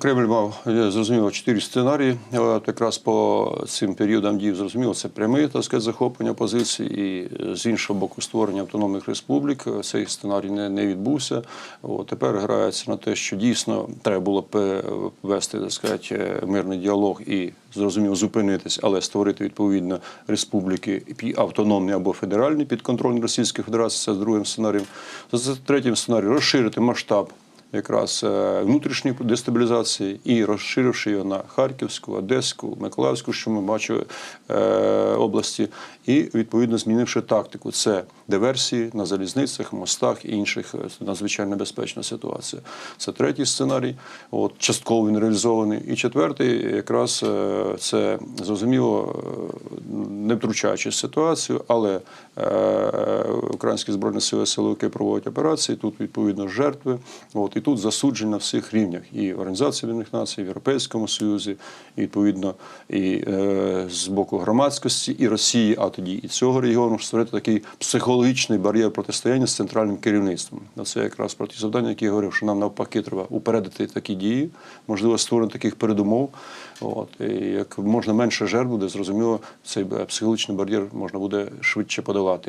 Кремль мав е, зрозуміло чотири сценарії. От якраз по цим періодам дій зрозуміло, це пряме так сказати, захоплення позицій, і е, з іншого боку створення автономних республік. Е, Цей сценарій не, не відбувся. От тепер грається на те, що дійсно треба було е, вести так сказати, е, мирний діалог і зрозуміло зупинитись, але створити відповідно республіки автономні або федеральні підконтрольні Російської Федерації. Це з другим сценарієм. За третім сценарієм розширити масштаб якраз е, внутрішньої дестабілізації і розширивши його на Харківську, Одеську, Миколаївську, що ми бачили е, області, і відповідно змінивши тактику. Це диверсії на залізницях, мостах і інших е, надзвичайно небезпечна ситуація. Це третій сценарій, от частково він реалізований. І четвертий, якраз це зрозуміло, не втручаючись в ситуацію, але е, українські збройні сили силовики проводять операції. Тут відповідно жертви. От і тут засудження на всіх рівнях і в Організації Об'єднаних Націй, і в Європейському Союзі, і відповідно і е, з боку громадськості і Росії, а тоді і цього регіону створити такий психологічний бар'єр протистояння з центральним керівництвом. Це якраз про ті завдання, які я говорив, що нам навпаки треба упередити такі дії, можливо, створення таких передумов. От і як можна менше жертв буде, зрозуміло, цей психологічний бар'єр можна буде швидше подолати.